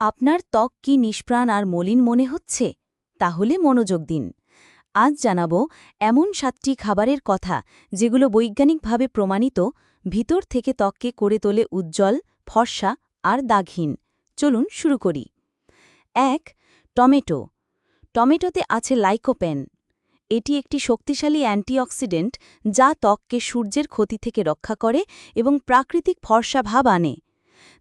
আপনার ত্বক কি নিষ্প্রাণ আর মলিন মনে হচ্ছে? তাহলে মনোযোগ দিন। আজ জানাব, এমন সাতটি খাবারের কথা যেগুলো বৈজ্ঞানিকভাবে প্রমাণিত, ভিতর থেকে ত্বককে করে তোলে উজ্জ্বল, ফর্সা আর দাগহীন। চলুন শুরু করি। এক, টমেটো। টমেটোতে আছে লাইকোপেন। এটি একটি শক্তিশালী অ্যান্টিঅক্সিডেন্ট যা ত্বককে সূর্যের ক্ষতি থেকে রক্ষা করে এবং প্রাকৃতিক ফর্সা ভাব আনে।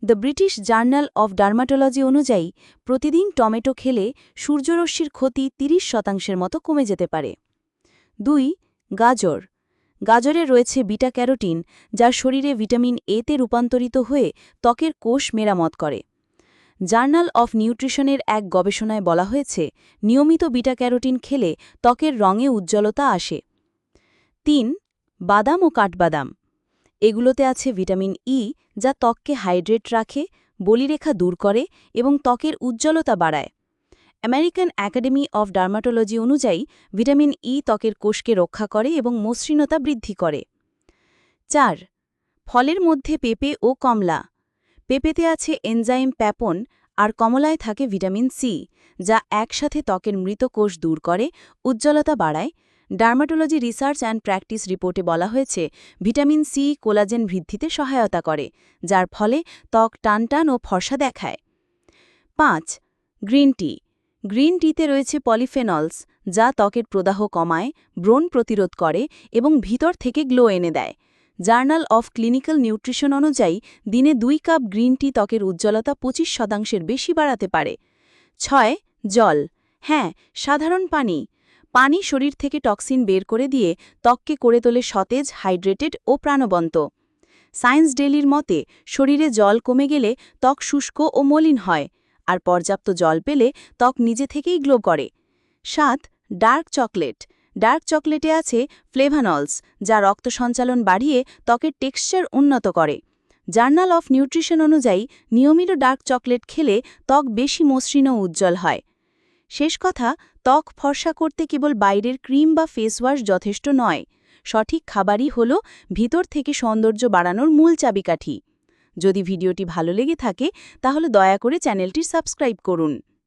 The British journal of dermatology অনুযায়ী, প্রতিদিন টমেটো খেলে সূর্যরশ্মির ক্ষতি ৩০ শতাংশের মতো কমে যেতে পারে। দুই, গাজর। গাজরে রয়েছে বিটা ক্যারোটিন, যা শরীরে ভিটামিন এতে রূপান্তরিত হয়ে ত্বকের কোষ মেরামত করে। জার্নাল অফ নিউট্রিশনের এক গবেষণায় বলা হয়েছে, নিয়মিত বিটা ক্যারোটিন খেলে ত্বকের রঙে উজ্জ্বলতা আসে। তিন, বাদাম ও কাঠবাদাম। এগুলোতে আছে ভিটামিন ই যা ত্বককে হাইড্রেট রাখে, বলিরেখা দূর করে এবং ত্বকের উজ্জ্বলতা বাড়ায়। আমেরিকান একাডেমি অফ ডার্মাটোলজি অনুযায়ী, ভিটামিন ই ত্বকের কোষকে রক্ষা করে এবং মসৃণতা বৃদ্ধি করে। চার, ফলের মধ্যে পেঁপে ও কমলা। পেঁপেতে আছে এনজাইম প্যাপন আর কমলায় থাকে ভিটামিন সি যা একসাথে ত্বকের মৃত কোষ দূর করে, উজ্জ্বলতা বাড়ায় ডার্মাটোলজি রিসার্চ অ্যান্ড প্র্যাকটিস রিপোর্টে বলা হয়েছে, ভিটামিন সি কোলাজেন বৃদ্ধিতে সহায়তা করে, যার ফলে ত্বক টানটান ও ফর্সা দেখায়। পাঁচ, গ্রিন টি। গ্রিন টিতে রয়েছে পলিফেনলস, যা ত্বকের প্রদাহ কমায়, ব্রণ প্রতিরোধ করে এবং ভিতর থেকে গ্লো এনে দেয়। জার্নাল অফ ক্লিনিক্যাল নিউট্রিশন অনুযায়ী, দিনে দুই কাপ গ্রিন টি ত্বকের উজ্জ্বলতা পঁচিশ শতাংশের বেশি বাড়াতে পারে। ছয়, জল। হ্যাঁ সাধারণ পানি। পানি শরীর থেকে টক্সিন বের করে দিয়ে ত্বককে করে তোলে সতেজ, হাইড্রেটেড ও প্রাণবন্ত। সায়েন্স ডেলির মতে, শরীরে জল কমে গেলে ত্বক শুষ্ক ও মলিন হয়, আর পর্যাপ্ত জল পেলে ত্বক নিজে থেকেই গ্লো করে। সাত, ডার্ক চকলেট। ডার্ক চকলেটে আছে ফ্লেভানলস, যা রক্ত সঞ্চালন বাড়িয়ে ত্বকের টেক্সচার উন্নত করে। জার্নাল অফ নিউট্রিশন অনুযায়ী নিয়মিত ডার্ক চকলেট খেলে ত্বক বেশি মসৃণ ও উজ্জ্বল হয়। শেষ কথা, ত্বক ফর্সা করতে কেবল বাইরের ক্রিম বা ফেসওয়াশ যথেষ্ট নয়। সঠিক খাবারই হল ভিতর থেকে সৌন্দর্য বাড়ানোর মূল চাবিকাঠি। যদি ভিডিওটি ভালো লেগে থাকে, তাহলে দয়া করে চ্যানেলটি সাবস্ক্রাইব করুন।